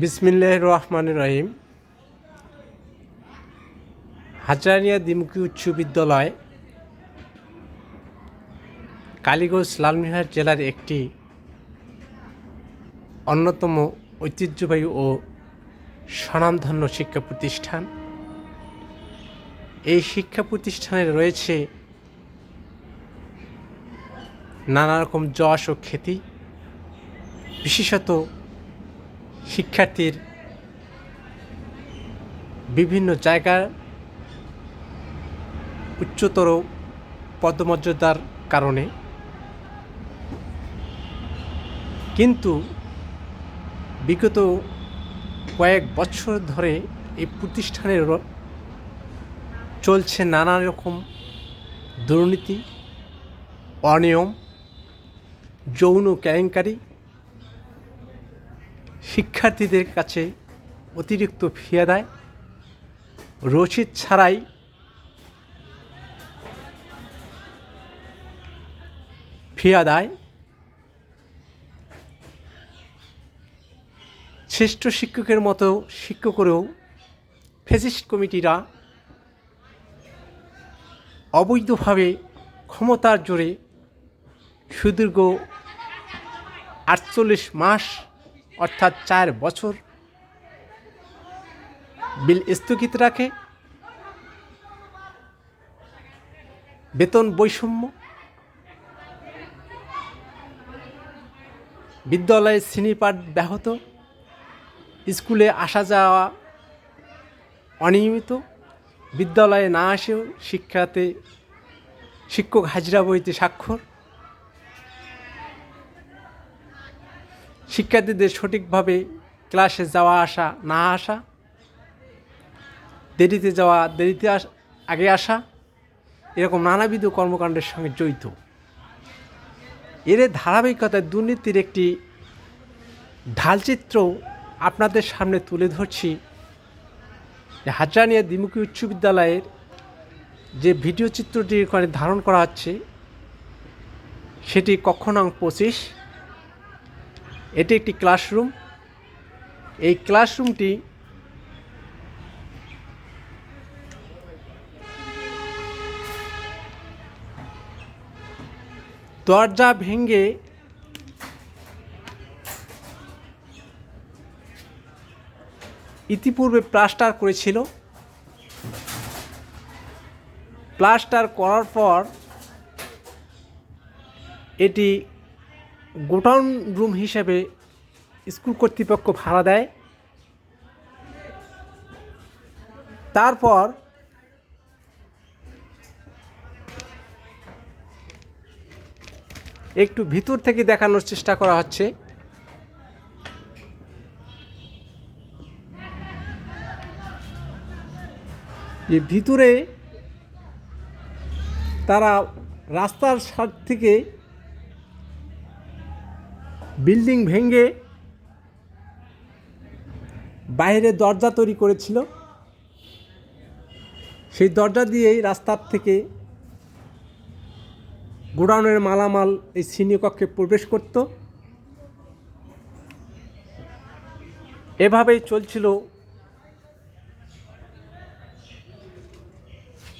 বিসমিল্লাহ রহমান রহিম। হাজারিয়া দ্বিমুখী উচ্চ বিদ্যালয়, কালীগঞ্জ লালমিহার জেলার একটি অন্যতম ঐতিহ্যবাহী ও স্বনামধন্য শিক্ষা প্রতিষ্ঠান। এই শিক্ষা প্রতিষ্ঠানে রয়েছে নানা রকম যশ ও খ্যাতি, বিশেষত শিক্ষার্থীর বিভিন্ন জায়গার উচ্চতর পদমর্যাদার কারণে। কিন্তু বিগত কয়েক বছর ধরে এই প্রতিষ্ঠানের চলছে নানা রকম দুর্নীতি, অনিয়ম, যৌন কেলেঙ্কারি শিক্ষার্থীদের কাছে অতিরিক্ত ফি আদায় রসিদ ছাড়াই ফি আদায় শ্রেষ্ঠ শিক্ষকের মতো শিক্ষকেরও ফেসিস্ট কমিটিরা অবৈধভাবে ক্ষমতার জোরে সুদীর্ঘ আটচল্লিশ মাস অর্থাৎ চার বছর বিল স্থগিত রাখে। বেতন বৈষম্য। বিদ্যালয়ে শ্রেণীপাঠ ব্যাহত। স্কুলে আসা যাওয়া অনিয়মিত। বিদ্যালয়ে না আসেও শিক্ষাতে শিক্ষক হাজিরা বইতে স্বাক্ষর। শিক্ষার্থীদের সঠিকভাবে ক্লাসে যাওয়া আসা, না আসা, দেরিতে যাওয়া, দেরিতে আস, আগে আসা, এরকম নানাবিধ কর্মকাণ্ডের সঙ্গে জড়িত। এর ধারাবাহিকতায় দুর্নীতির একটি ঢালচিত্র আপনাদের সামনে তুলে ধরছি। হাজানিয়া দ্বিমুখী উচ্চ বিদ্যালয়ের যে ভিডিও চিত্রটি এখানে ধারণ করা হচ্ছে, সেটি কক্ষ নং পঁচিশ। এটি একটি ক্লাসরুম। এই ক্লাসরুমটি দরজা ভেঙে ইতিপূর্বে প্লাস্টার করেছিল। প্লাস্টার করার পর এটি গোডাউন রুম হিসেবে স্কুল কর্তৃপক্ষ ভাড়া দেয়। তারপর একটু ভিতর থেকে দেখানোর চেষ্টা করা হচ্ছে। যে ভিতরে তারা রাস্তার সাইড থেকে বিল্ডিং ভেঙে বাইরে দরজা তৈরি করেছিল। সেই দরজা দিয়েই রাস্তার থেকে গোডাউনের মালামাল এই শ্রেণীকক্ষে প্রবেশ করত। এভাবেই চলছিল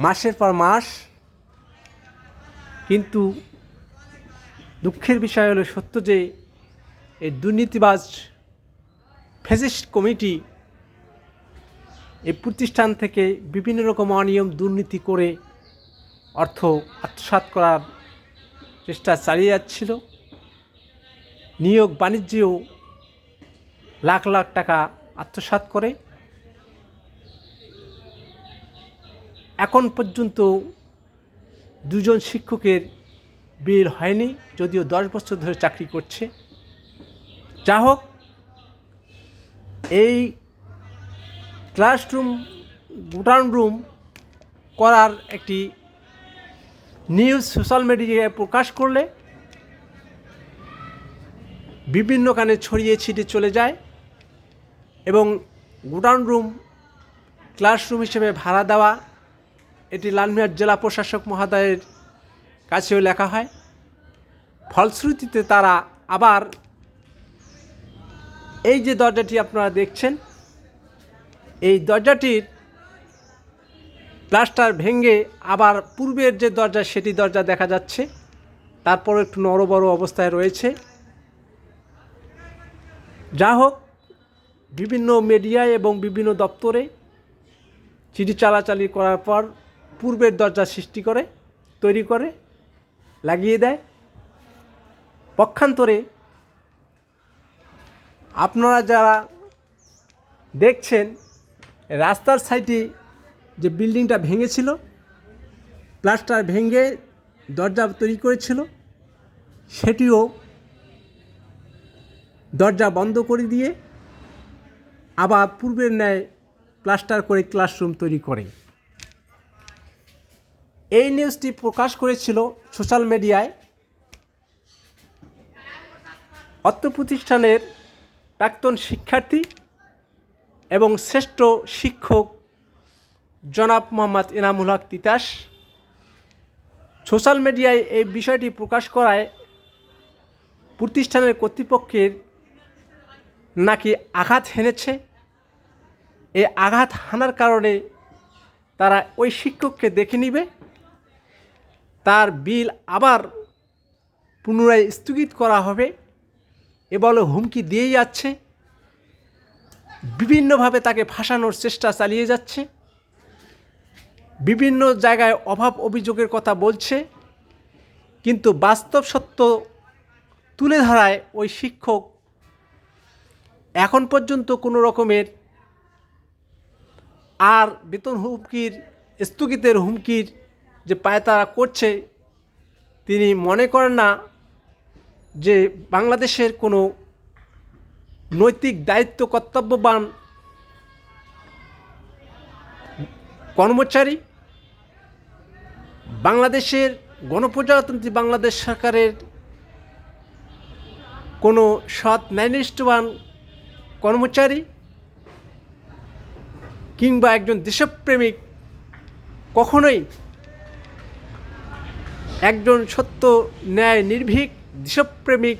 মাসের পর মাস। কিন্তু দুঃখের বিষয় হলো সত্য যে এই দুর্নীতিবাজ ফেসিস্ট কমিটি এই প্রতিষ্ঠান থেকে বিভিন্ন রকম অনিয়ম, দুর্নীতি করে অর্থ আত্মসাৎ করার চেষ্টা চালিয়ে যাচ্ছিল। নিয়োগ বাণিজ্যেও লাখ লাখ টাকা আত্মসাৎ করে। এখন পর্যন্ত দুজন শিক্ষকের বের হয়নি, যদিও দশ বছর ধরে চাকরি করছে। যা হোক, এই ক্লাসরুম গোডাউন রুম করার একটি নিউজ সোশ্যাল মিডিয়ায় প্রকাশ করলে বিভিন্ন কানে ছড়িয়ে ছিটে চলে যায় এবং গোডাউন রুম ক্লাসরুম হিসেবে ভাড়া দেওয়া, এটি লালমিয়ার জেলা প্রশাসক মহোদয়ের কাছেও লেখা হয়। ফলশ্রুতিতে তারা আবার এই যে দরজাটি আপনারা দেখছেন, এই দরজাটির প্লাস্টার ভেঙে আবার পূর্বের যে দরজা, সেটি দরজা দেখা যাচ্ছে। তারপর একটু নরবড় অবস্থায় রয়েছে। যা হোক, বিভিন্ন মিডিয়ায় এবং বিভিন্ন দপ্তরে চিঠি চালাচালি করার পর পূর্বের দরজা সৃষ্টি করে, তৈরি করে, লাগিয়ে দেয়। পক্ষান্তরে আপনারা যারা দেখছেন, রাস্তার সাইডে যে বিল্ডিংটা ভেঙেছিল, প্লাস্টার ভেঙে দরজা তৈরি করেছিল, সেটিও দরজা বন্ধ করে দিয়ে আবার পূর্বের ন্যায় প্লাস্টার করে ক্লাসরুম তৈরি করে। এই নিউজটি প্রকাশ করেছিল সোশ্যাল মিডিয়ায়। অর্থ প্রতিষ্ঠানের প্রাক্তন শিক্ষার্থী এবং শ্রেষ্ঠ শিক্ষক জনাব মোহাম্মদ এনামুল হক তিতাস। সোশ্যাল মিডিয়ায় এই বিষয়টি প্রকাশ করায় প্রতিষ্ঠানের কর্তৃপক্ষের নাকি আঘাত হেনেছে? এই আঘাত হানার কারণে তারা ওই শিক্ষককে দেখে নিবে। তার বিল আবার পুনরায় স্থগিত করা হবে। এ বলো হুমকি দিয়েই যাচ্ছে। বিভিন্নভাবে তাকে ফাঁসানোর চেষ্টা চালিয়ে যাচ্ছে। বিভিন্ন জায়গায় অভাব অভিযোগের কথা বলছে। কিন্তু বাস্তব সত্য তুলে ধরায় ওই শিক্ষক। এখন পর্যন্ত কোনো রকমের আর বেতন হুমকির, স্থগিতের হুমকির যে পায়তারা করছে, তিনি মনে করেন না যে বাংলাদেশের কোনো নৈতিক দায়িত্ব কর্তব্যবান কর্মচারী বাংলাদেশের গণপ্রজাতন্ত্রী বাংলাদেশ সরকারের কোনো সৎ ন্যায়নিষ্ঠবান কর্মচারী কিংবা একজন দেশপ্রেমিক কখনোই একজন সত্য ন্যায় নির্ভীক দেশপ্রেমিক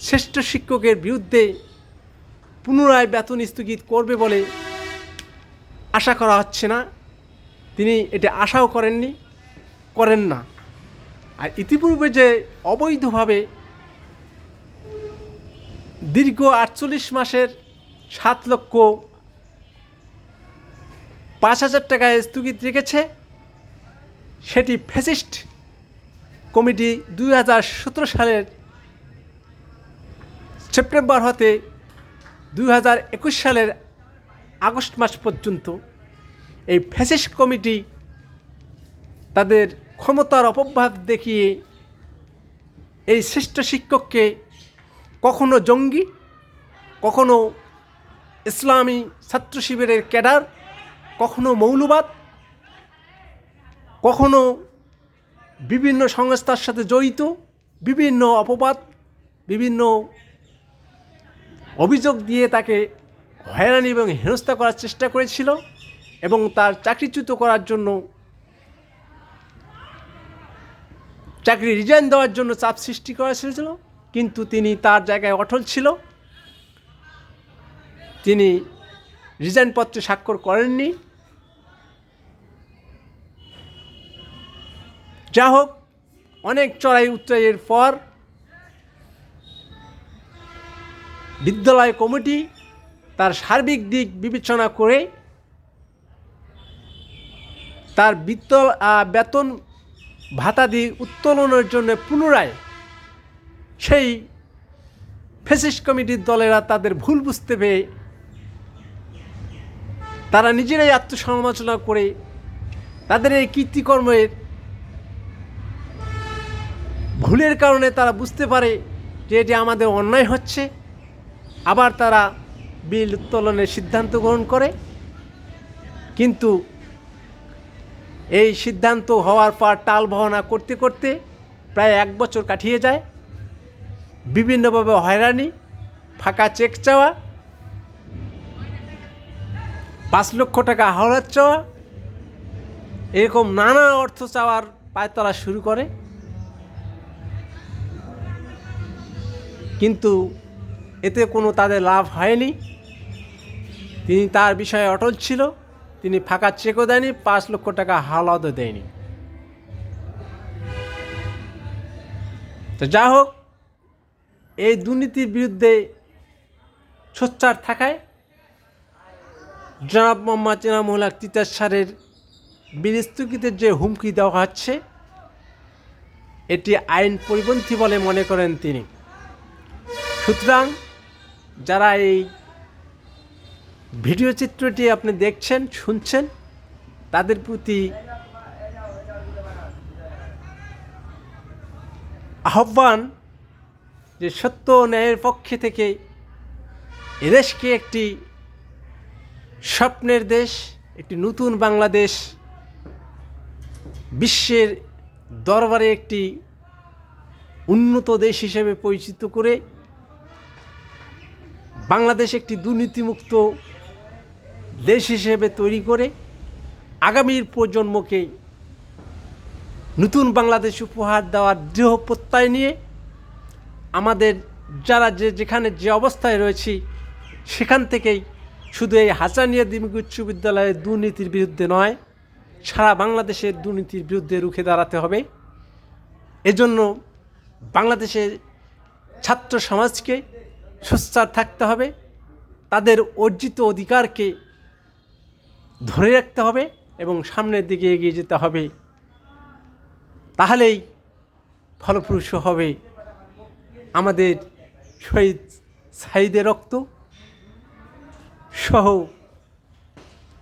শ্রেষ্ঠ শিক্ষকের বিরুদ্ধে পুনরায় বেতন স্থগিত করবে বলে আশা করা হচ্ছে না। তিনি এটা আশাও করেননি, করেন না। আর ইতিপূর্বে যে অবৈধভাবে দীর্ঘ আটচল্লিশ মাসের সাত লক্ষ পাঁচ হাজার টাকায় স্থগিত রেখেছে, সেটি ফেসিস্ট কমিটি দুই হাজার সতেরো সালের সেপ্টেম্বর হতে দুই হাজার একুশ সালের আগস্ট মাস পর্যন্ত এই ফ্যাসিস্ট কমিটি তাদের ক্ষমতার অপব্যাদ দেখিয়ে এই শ্রেষ্ঠ শিক্ষককে কখনো জঙ্গি, কখনো ইসলামী ছাত্র শিবিরের ক্যাডার, কখনো মৌলবাদ, কখনো বিভিন্ন সংস্থার সাথে জড়িত, বিভিন্ন অপবাদ, বিভিন্ন অভিযোগ দিয়ে তাকে হয়রানি এবং হেনস্থা করার চেষ্টা করেছিল এবং তার চাকরিচ্যুত করার জন্য, চাকরি রিজাইন দেওয়ার জন্য চাপ সৃষ্টি করা হয়েছিল কিন্তু তিনি তার জায়গায় অটল ছিল। তিনি রিজাইন পত্রে স্বাক্ষর করেননি। যা হোক, অনেক চড়াই উত্তরাইয়ের পর বিদ্যালয় কমিটি তার সার্বিক দিক বিবেচনা করে তার বিত্তল বেতন ভাতাদি উত্তোলনের জন্য পুনরায় সেই ফেসিস কমিটির দলেরা তাদের ভুল বুঝতে পেরে তারা নিজেরাই আত্মসমালোচনা করে তাদের এই কীর্তিকর্মের ভুলের কারণে তারা বুঝতে পারে যে এটি আমাদের অন্যায় হচ্ছে। আবার তারা বিল উত্তোলনের সিদ্ধান্ত গ্রহণ করে। কিন্তু এই সিদ্ধান্ত হওয়ার পর টাল বহনা করতে করতে প্রায় এক বছর কাটিয়ে যায়। বিভিন্নভাবে হয়রানি, ফাঁকা চেক চাওয়া, পাঁচ লক্ষ টাকা হাওড়ার চাওয়া, এরকম নানা অর্থ চাওয়ার পায়তলা শুরু করে। কিন্তু এতে কোনো তাদের লাভ হয়নি। তিনি তার বিষয়ে অটল ছিল। তিনি ফাঁকা চেকও দেয়নি, পাঁচ লক্ষ টাকা হাওলাদও দেয়নি। তো যা হোক, এই দুর্নীতির বিরুদ্ধে সোচ্চার থাকায় জনাব মোহাম্মদ ইনামুল হক তিতাস সারের যে হুমকি দেওয়া হচ্ছে, এটি আইন পরিপন্থী বলে মনে করেন তিনি। সুতরাং যারা এই ভিডিও চিত্রটি আপনি দেখছেন, শুনছেন, তাদের প্রতি আহ্বান যে সত্য ন্যায়ের পক্ষে থেকে এদেশকে একটি স্বপ্নের দেশ, একটি নতুন বাংলাদেশ, বিশ্বের দরবারে একটি উন্নত দেশ হিসেবে পরিচিত করে বাংলাদেশ একটি দুর্নীতিমুক্ত দেশ হিসেবে তৈরি করে আগামীর প্রজন্মকে নতুন বাংলাদেশ উপহার দেওয়ার দৃঢ় প্রত্যয় নিয়ে আমাদের যারা যে যেখানে যে অবস্থায় রয়েছি, সেখান থেকেই শুধু এই হাসানিয়া দিমিক উচ্চ বিদ্যালয়ের দুর্নীতির বিরুদ্ধে নয়, সারা বাংলাদেশের দুর্নীতির বিরুদ্ধে রুখে দাঁড়াতে হবে। এজন্য বাংলাদেশের ছাত্র সমাজকে সোচ্চার থাকতে হবে, তাদের অর্জিত অধিকারকে ধরে রাখতে হবে এবং সামনের দিকে এগিয়ে যেতে হবে। তাহলেই ফলপ্রসূ হবে আমাদের শহীদ সাইদের রক্ত সহ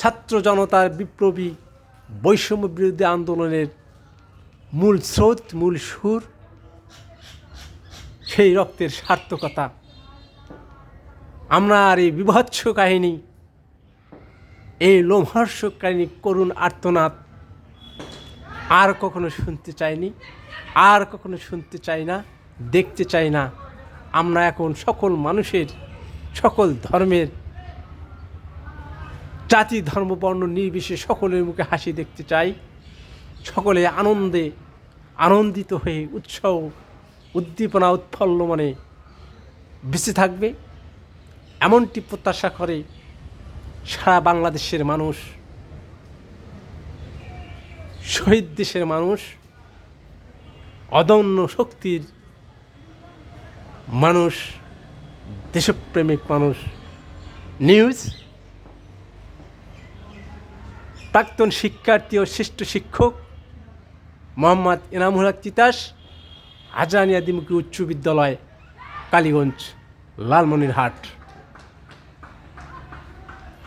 ছাত্র জনতার বিপ্লবী বৈষম্য বিরোধী আন্দোলনের মূল স্রোত, মূল সুর, সেই রক্তের সার্থকতা। আমরা আর এই বিভৎস কাহিনী। এই লোমহর্ষক কাহিনী করুণ আর্তনাদ আর কখনো শুনতে চাইনি, আর কখনো শুনতে চাই না, দেখতে চাই না। আমরা এখন সকল মানুষের, সকল ধর্মের, জাতি, ধর্ম, বর্ণ নির্বিশেষে সকলের মুখে হাসি দেখতে চাই। সকলে আনন্দে আনন্দিত হয়ে উৎসব, উদ্দীপনা, উৎফল্ল মনে বেঁচে থাকবে। এমনটি প্রত্যাশা করে সারা বাংলাদেশের মানুষ, শহীদ দেশের মানুষ, অদম্য শক্তির মানুষ, দেশপ্রেমিক মানুষ। নিউজ, প্রাক্তন শিক্ষার্থী ও শ্রেষ্ঠ শিক্ষক মোহাম্মদ এনামুল হক তিতাস আজানিয়া দিমুখী উচ্চ বিদ্যালয়, কালীগঞ্জ, লালমনিরহাট।